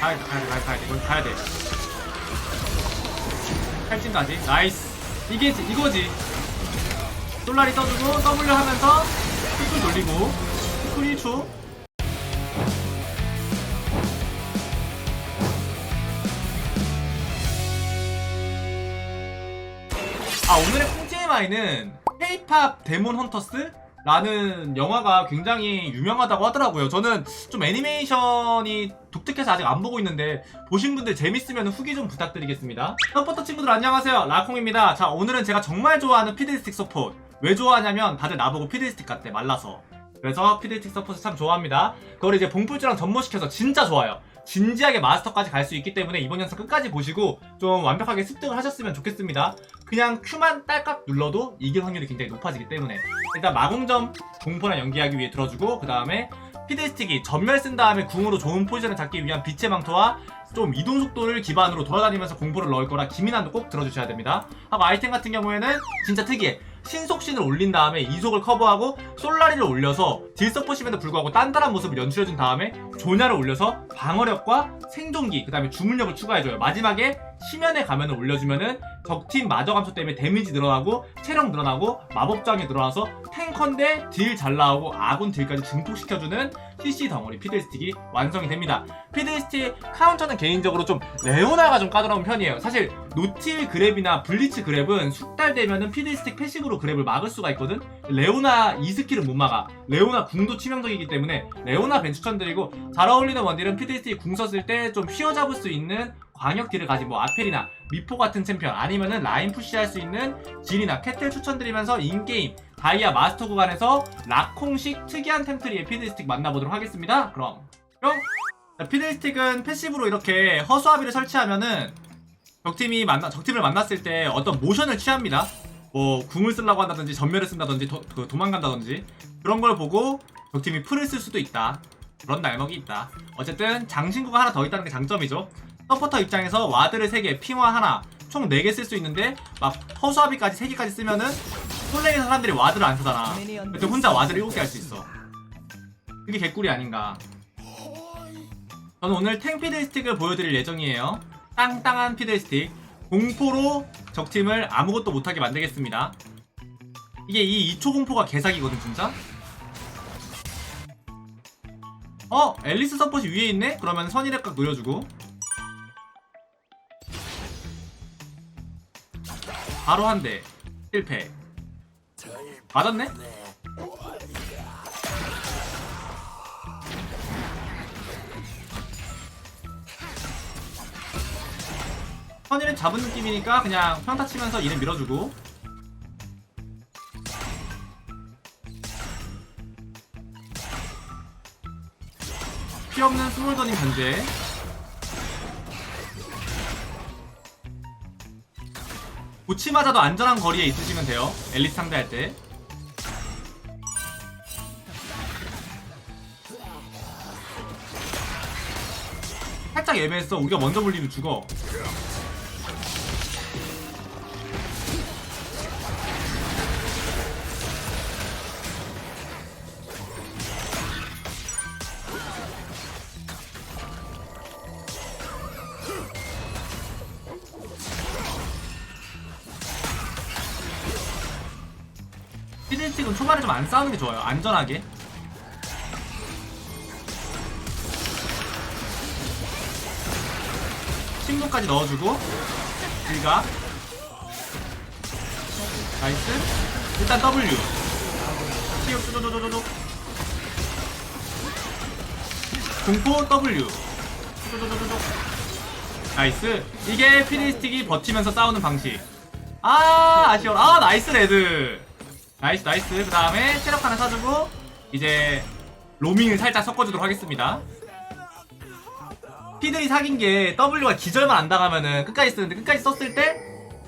가야 돼 가야 돼 가야 돼 가야 돼 이건 가야 돼. 탈진까지? 나이스. 이게 지- 이거지. 솔라리 써주고 W 하면서 쿨 돌리고. 쿨 1초. 아 오늘의 콩제마이는 K-팝 데몬 헌터스? 라는 영화가 굉장히 유명하다고 하더라고요. 저는 좀 애니메이션이 독특해서 아직 안 보고 있는데 보신 분들 재밌으면 후기 좀 부탁드리겠습니다. 서포터 친구들 안녕하세요. 라콩입니다. 자 오늘은 제가 정말 좋아하는 피드스틱 서포트. 왜 좋아하냐면 다들 나보고 피드스틱 같대 말라서. 그래서 피드스틱 서포트 참 좋아합니다. 그걸 이제 봉풀주랑 접목시켜서 진짜 좋아요. 진지하게 마스터까지 갈 수 있기 때문에 이번 영상 끝까지 보시고 좀 완벽하게 습득을 하셨으면 좋겠습니다. 그냥 Q만 딸깍 눌러도 이길 확률이 굉장히 높아지기 때문에 일단 마공점 공포나 연기하기 위해 들어주고 그 다음에 피드스틱이 전멸 쓴 다음에 궁으로 좋은 포지션을 잡기 위한 빛의 망토와 좀 이동 속도를 기반으로 돌아다니면서 공포를 넣을 거라 기민한도 꼭 들어주셔야 됩니다. 하고 아이템 같은 경우에는 진짜 특이해. 신속신을 올린 다음에 이속을 커버하고 솔라리를 올려서 딜 서포심에도 불구하고 단단한 모습을 연출해준 다음에 조냐를 올려서 방어력과 생존기 그 다음에 주문력을 추가해줘요. 마지막에 심연의 가면을 올려주면은 적팀 마저 감소 때문에 데미지 늘어나고 체력 늘어나고 마법장이 늘어나서 탱커인데 딜 잘 나오고 아군 딜까지 증폭시켜주는 CC 덩어리 피드스틱이 완성이 됩니다. 피드스틱 카운터는 개인적으로 좀 레오나가 좀 까다로운 편이에요. 사실 노틸 그랩이나 블리츠 그랩은 숙달 되면은 피드스틱 패시브로 그랩을 막을 수가 있거든. 레오나 이 스킬은 못 막아. 레오나 궁도 치명적이기 때문에 레오나 벤 추천드리고 잘 어울리는 원딜은 피드스틱 궁 썼을 때 좀 휘어잡을 수 있는 광역 딜을 가진 뭐 아펠이나 미포 같은 챔피언 아니면은 라인 푸시할 수 있는 진이나 캐틀 추천드리면서 인게임 다이아 마스터 구간에서 락콩식 특이한 템트리의 피드스틱 만나보도록 하겠습니다. 그럼 뿅! 자, 피드스틱은 패시브로 이렇게 허수아비를 설치하면은 적팀이 만나 적팀을 만났을 때 어떤 모션을 취합니다. 뭐 궁을 쓰려고 한다든지 전멸을 쓴다든지 도, 그 도망간다든지 그런 걸 보고 적팀이 풀을 쓸 수도 있다. 그런 날먹이 있다. 어쨌든 장신구가 하나 더 있다는 게 장점이죠. 서포터 입장에서 와드를 3개, 핑화 하나, 총 4개 쓸 수 있는데 막 허수아비까지 3개까지 쓰면은 솔랭에서 사람들이 와드를 안 쓰잖아. 그때 혼자 와드를 7개 할 수 있어. 그게 개꿀이 아닌가. 저는 오늘 탱 피드스틱을 보여드릴 예정이에요. 땅땅한 피드스틱. 공포로 적팀을 아무것도 못하게 만들겠습니다. 이게 이 2초 공포가 개사기거든 진짜. 어? 앨리스 서폿이 위에 있네? 그러면 선이랩각 노려주고 바로 한 대. 실패. 맞았네? 선이를 잡은 느낌이니까 그냥 평타 치면서 이를 밀어주고. 피 없는 스몰더닝 견제 고치마자도 안전한 거리에 있으시면 돼요. 앨리스 상대할 때. 살짝 애매했어. 우리가 먼저 물리면 죽어 스틱은 초반에 좀 안 싸우는 게 좋아요. 안전하게. 신분까지 넣어주고 일가. 나이스. 일단 W. 치욕 쪼쪼쪼쪼쪼 공포 W. 쪼쪼쪼쪼쪼. 나이스. 이게 피드스틱이 버티면서 싸우는 방식. 아 아쉬워. 아 나이스 레드 나이스 나이스. 그 다음에 체력 하나 사주고 이제 로밍을 살짝 섞어주도록 하겠습니다. 피들이 사귄 게 W가 기절만 안 당하면은 끝까지 쓰는데 끝까지 썼을 때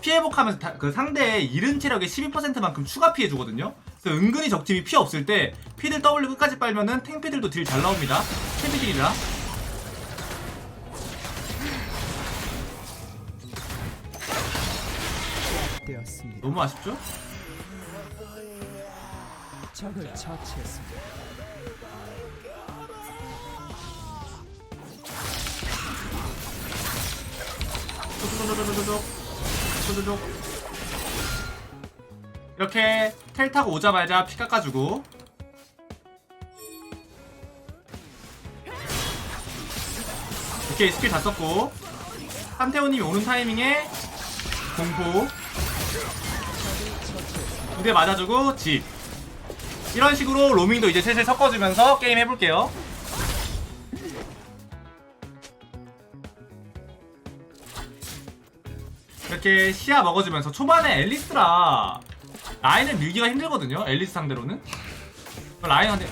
피해복하면서 다- 그 상대의 잃은 체력의 12%만큼 추가 피해 주거든요. 그래서 은근히 적팀이 피 없을 때 피들 W 끝까지 빨면은 탱피들도 딜 잘 나옵니다. 탱피들이라. 너무 아쉽죠? 적을 처치했습니다. 이렇게 텔 타고 오자마자 피 깎아주고. 오케이 스킬 다 썼고. 한태호님이 오는 타이밍에 공포. 두 대 맞아주고 집 이런 식으로 로밍도 이제 슬슬 섞어주면서 게임 해볼게요. 이렇게 시야 먹어주면서 초반에 앨리스라 라인을 밀기가 힘들거든요 앨리스 상대로는. 라인한테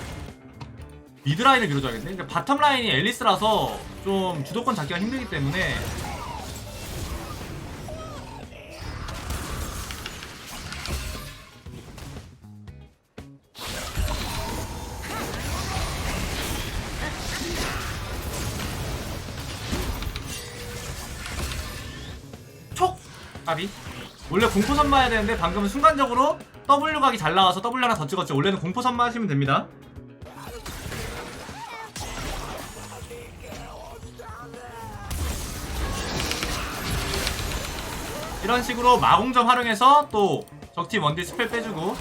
미드 라인을 밀어줘야겠네. 근데 바텀 라인이 앨리스라서 좀 주도권 잡기가 힘들기 때문에 까비 원래 공포 선마해야 되는데 방금은 순간적으로 W 각이 잘 나와서 W 하나 더 찍었죠. 원래는 공포 선마 하시면 됩니다. 이런 식으로 마공점 활용해서 또 적팀 원딜 스펠 빼주고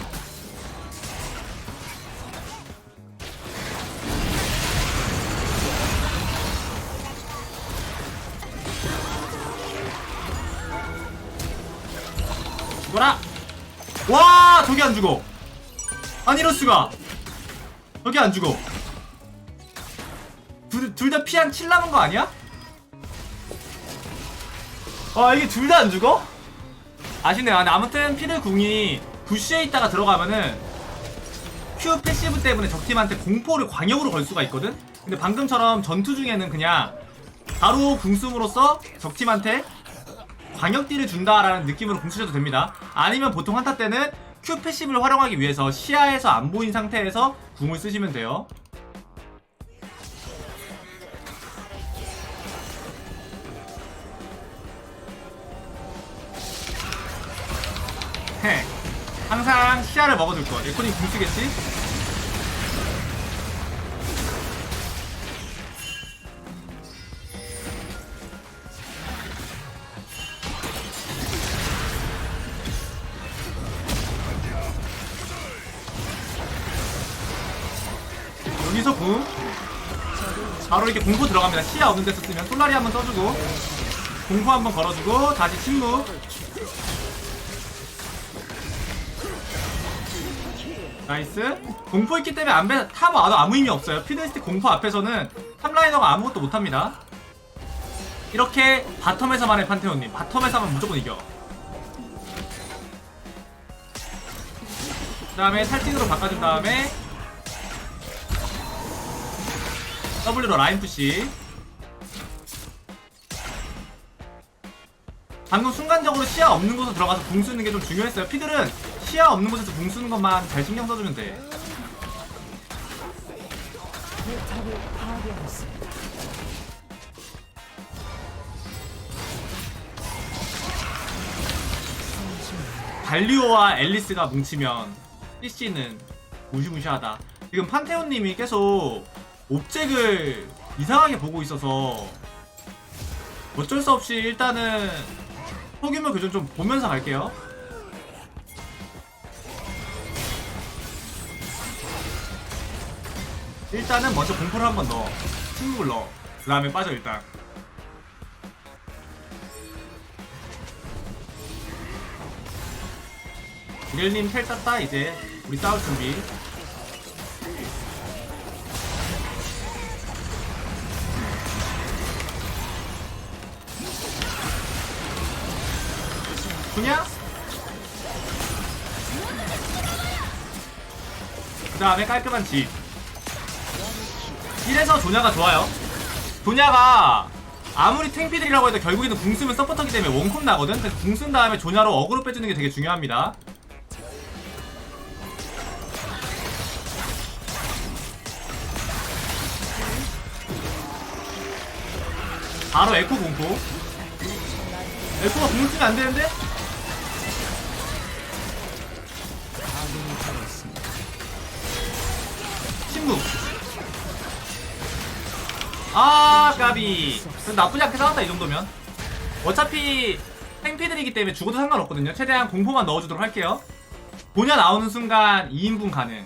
죽어라 와 저기 안 죽어 아니 이럴 수가 저기 안 죽어 둘 다 피한 7 남은 거 아니야? 아 이게 둘 다 안 죽어? 아쉽네요 아무튼 피드 궁이 부시에 있다가 들어가면은 Q 패시브 때문에 적팀한테 공포를 광역으로 걸 수가 있거든? 근데 방금처럼 전투 중에는 그냥 바로 궁숨으로써 적팀한테 광역딜을 준다라는 느낌으로 공 쓰셔도 됩니다. 아니면 보통 한타 때는 Q 패시브를 활용하기 위해서 시야에서 안 보인 상태에서 궁을 쓰시면 돼요. 헤. 항상 시야를 먹어둘 거. 에코님 궁 쓰겠지? 바로 이렇게 공포 들어갑니다. 시야 없는 데서 쓰면 솔라리 한번 써주고 공포 한번 걸어주고 다시 침묵. 나이스. 공포 있기 때문에 안배 탑 와도 아무 의미 없어요. 피드스틱 공포 앞에서는 탑라이너가 아무것도 못합니다. 이렇게 바텀에서만의 판테온님. 바텀에서만 무조건 이겨. 그 다음에 탈진으로 바꿔준 다음에 W로 라인 푸시. 방금 순간적으로 시야 없는 곳으로 들어가서 궁 쓰는 게 좀 중요했어요. 피들은 시야 없는 곳에서 궁 쓰는 것만 잘 신경 써주면 돼. 발리오와 앨리스가 뭉치면 CC는 무시무시하다. 지금 판테온님이 계속 옵젝을 이상하게 보고 있어서 어쩔 수 없이 일단은 소규모 교전 좀 보면서 갈게요. 일단은 먼저 공포를 한 번 넣어. 침묵을 넣어. 그 다음에 빠져 일단. 우길님 텔 땄다 이제. 우리 싸울 준비 그냥? 그 다음에 깔끔한 집. 이래서 조냐가 좋아요. 조냐가 아무리 탱피들이라고 해도 결국에는 궁 쓰면 서포터기 때문에 원콤 나거든? 그래서 궁쓴 다음에 조냐로 어그로 빼주는 게 되게 중요합니다. 바로 에코 공포. 에코가 궁 쓰면 안 되는데? 침묵 아 까비 나쁘지 않게 싸웠다 이 정도면 어차피 탱피들이기 때문에 죽어도 상관없거든요. 최대한 공포만 넣어주도록 할게요. 보냐 나오는 순간 2인분 가능.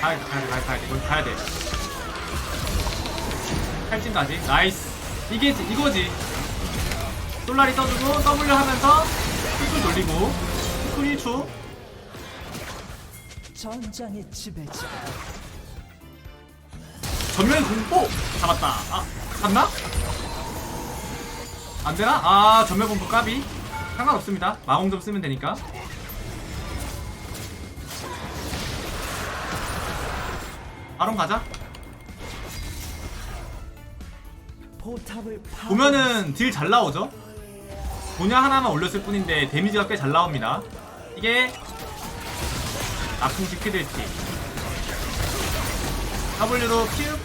가야 돼, 가야 돼, 가야 돼, 가야 돼. 돼. 탈진까지. 나이스. 이게, 이거지. 솔라리 써주고, W 하면서, 쿨쿨 돌리고, 쿨 1초. 전장의 지배자. 전면 공포! 잡았다. 아, 갔나? 안 되나? 아, 전면 공포 까비. 상관없습니다. 마공 좀 쓰면 되니까. 바로 가자. 보면은 딜 잘 나오죠? 분야 하나만 올렸을 뿐인데 데미지가 꽤 잘 나옵니다. 이게 아풍식 피드티 W로 큐,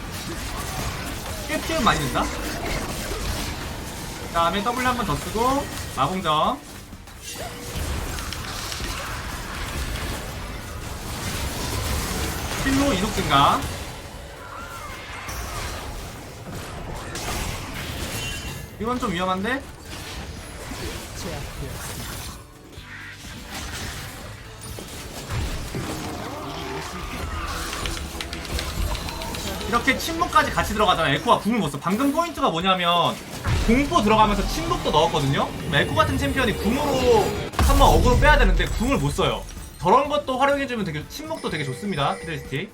꽤큐 많이 든다. 그 다음에 W 한 번 더 쓰고 마공점 필로 이속 증가 이건 좀 위험한데? 이렇게 침묵까지 같이 들어가잖아. 에코가 궁을 못 써. 방금 포인트가 뭐냐면 공포 들어가면서 침묵도 넣었거든요. 에코 같은 챔피언이 궁으로 한번 어그로 빼야 되는데 궁을 못 써요. 저런 것도 활용해주면 되게 침묵도 되게 좋습니다. 피들스틱.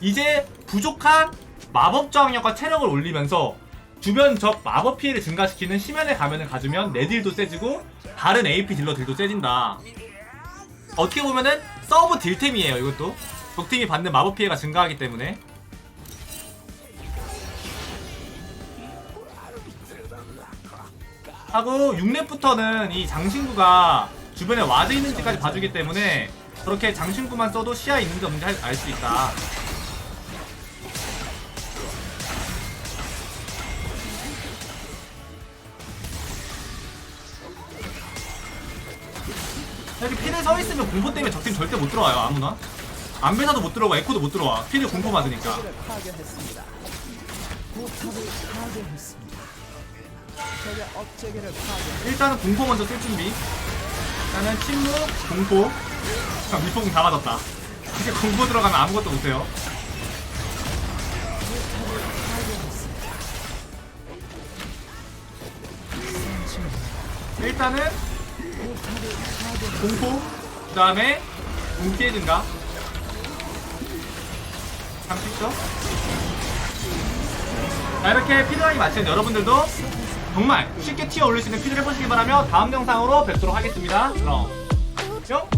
이제 부족한 마법 저항력과 체력을 올리면서 주변 적 마법 피해를 증가시키는 심연의 가면을 가지면 내 딜도 세지고 다른 AP 딜러 딜도 세진다. 어떻게 보면은 서브 딜템이에요 이것도. 적팀이 받는 마법 피해가 증가하기 때문에. 하고 6렙부터는 이 장신구가 주변에 와드 있는지까지 봐주기 때문에 그렇게 장신구만 써도 시야 있는지 없는지 알 수 있다 여기 피를 서 있으면 공포 때문에 적팀 절대 못 들어와요 아무나 안배사도 못 들어가 에코도 못 들어와 피를 공포 파괴. 일단은 공포 먼저 쓸 준비 일단은 침묵 공포 자 밀봉 다 맞았다 이제 공포 들어가면 아무것도 못해요. 일단은. 공포? 그 다음에 공피해 증가 30초 자 이렇게 피드라인 마치는 여러분들도 정말 쉽게 티어 올릴 수 있는 피드를 해보시기 바라며 다음 영상으로 뵙도록 하겠습니다. 그럼 뿅